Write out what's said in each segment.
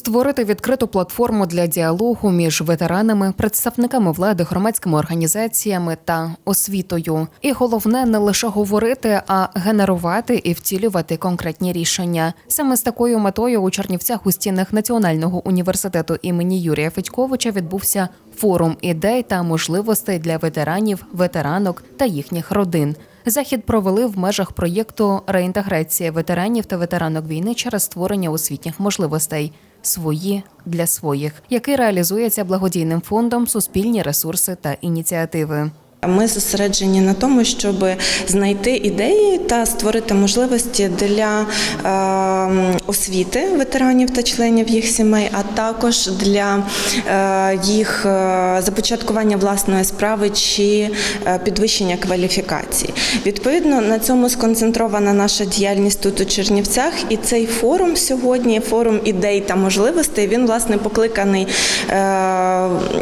Створити відкриту платформу для діалогу між ветеранами, представниками влади, громадськими організаціями та освітою. І головне не лише говорити, а генерувати і втілювати конкретні рішення. Саме з такою метою у Чернівцях у стінах Національного університету імені Юрія Федьковича відбувся форум ідей та можливостей для ветеранів, ветеранок та їхніх родин. Захід провели в межах проєкту реінтеграція ветеранів та ветеранок війни через створення освітніх можливостей свої для своїх, який реалізується благодійним фондом Суспільні ресурси та ініціативи. Ми зосереджені на тому, щоб знайти ідеї та створити можливості для е, освіти ветеранів та членів їх сімей, а також для е, їх е, започаткування власної справи чи е, підвищення кваліфікації. Відповідно, на цьому сконцентрована наша діяльність тут у Чернівцях, і цей форум сьогодні, форум ідей та можливостей, він власне покликаний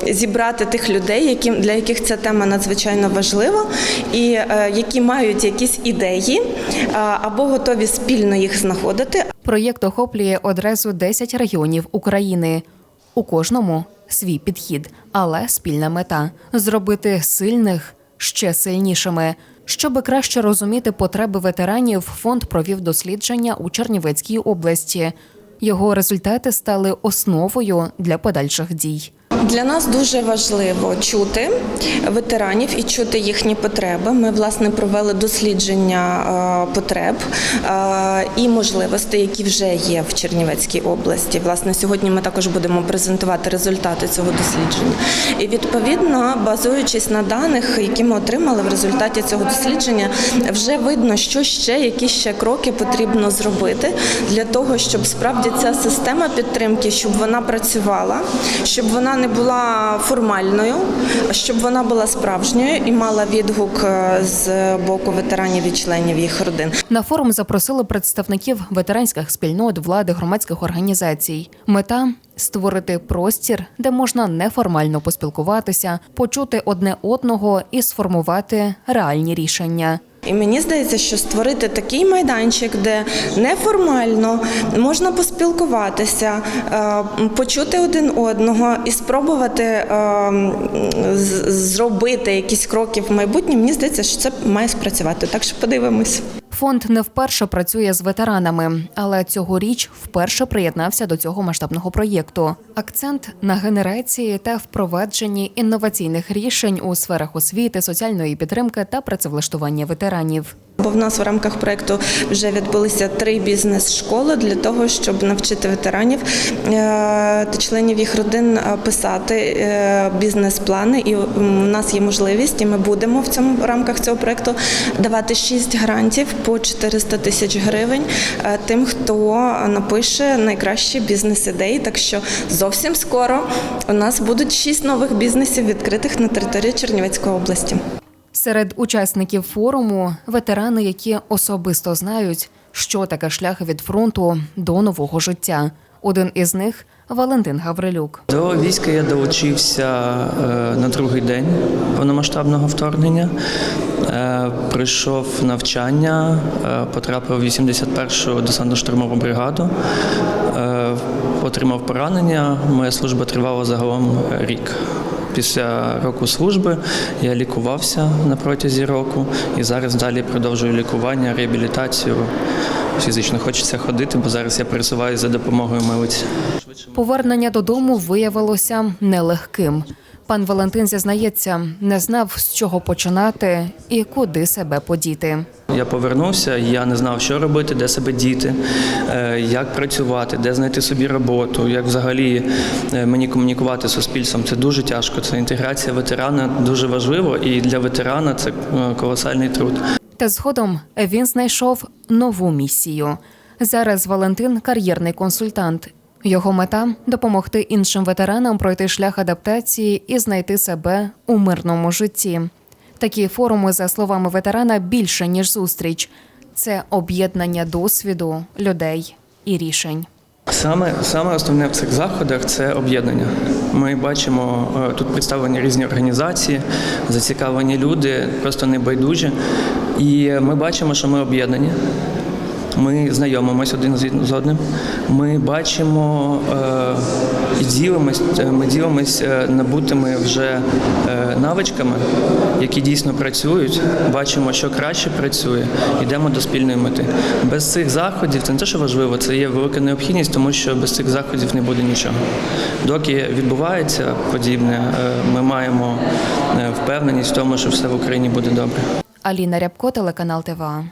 зібрати тих людей, для яких ця тема надзвичайно важлива, і е, які мають якісь ідеї е, або готові спільно їх знаходити, Проєкт охоплює одразу 10 регіонів України. У кожному свій підхід, але спільна мета зробити сильних ще сильнішими. Щоб краще розуміти потреби ветеранів, фонд провів дослідження у Чернівецькій області. Його результати стали основою для подальших дій. Для нас дуже важливо чути ветеранів і чути їхні потреби. Ми власне провели дослідження е, потреб е, і можливостей, які вже є в Чернівецькій області. Власне, сьогодні ми також будемо презентувати результати цього дослідження. І відповідно, базуючись на даних, які ми отримали в результаті цього дослідження, вже видно, що ще які ще кроки потрібно зробити для того, щоб справді ця система підтримки, щоб вона працювала, щоб вона не була формальною, щоб вона була справжньою і мала відгук е, з боку ветеранів і членів їх родин. На форум запросили представників ветеранських спільнот, влади, громадських організацій. Мета створити простір, де можна неформально поспілкуватися, почути одне одного і сформувати реальні рішення. І мені здається, що створити такий майданчик, де неформально можна поспілкуватися, е, почути один одного і спробувати е, зробити якісь кроки в майбутнє, мені здається, що це має спрацювати. Так що подивимось. Фонд не вперше працює з ветеранами, але цьогоріч вперше приєднався до цього масштабного проєкту. Акцент на генерації та впровадженні інноваційних рішень у сферах освіти, соціальної підтримки та працевлаштування ветеранів. Бо в нас в рамках проекту вже відбулися три бізнес-школи для того, щоб навчити ветеранів е, та членів їх родин е, писати е, бізнес-плани. І у нас є можливість, і ми будемо в цьому в рамках цього проекту давати шість грантів по 400 тисяч гривень тим, хто напише найкращі бізнес-ідеї. Так що зовсім скоро у нас будуть шість нових бізнесів відкритих на території Чернівецької області. Серед учасників форуму ветерани, які особисто знають, що таке шлях від фронту до нового життя. Один із них Валентин Гаврилюк. До війська я долучився е, на другий день повномасштабного вторгнення. Е, Пройшов навчання, е, потрапив в 81-шу десантно-штурмову бригаду, отримав поранення. Моя служба тривала загалом рік. Після року служби я лікувався на протязі року і зараз далі продовжую лікування, реабілітацію. Фізично хочеться ходити, бо зараз я пересуваюся за допомогою милиць. Повернення додому виявилося нелегким. Пан Валентин зізнається, не знав, з чого починати і куди себе подіти. Я повернувся, я не знав, що робити, де себе діти, е, як працювати, де знайти собі роботу, як взагалі е, мені комунікувати з суспільством. Це дуже тяжко. Це інтеграція ветерана дуже важливо, і для ветерана це е, колосальний труд. Та згодом він знайшов нову місію. Зараз Валентин кар'єрний консультант. Його мета допомогти іншим ветеранам пройти шлях адаптації і знайти себе у мирному житті. Такі форуми, за словами ветерана, більше ніж зустріч. Це об'єднання досвіду, людей і рішень. Саме саме основне в цих заходах це об'єднання. Ми бачимо е, тут представлені різні організації, зацікавлені люди, просто небайдужі. І ми бачимо, що ми об'єднані. Ми знайомимось один з одним. Ми бачимо е, і ділимось, е, ми ділимось е, набутими вже навичками, які дійсно працюють. Бачимо, що краще працює, йдемо до спільної мети. Без цих заходів це не те, що важливо, це є велика необхідність, тому що без цих заходів не буде нічого. Доки відбувається подібне, ми маємо впевненість в тому, що все в Україні буде добре. Аліна Рябко, телеканал ТВА.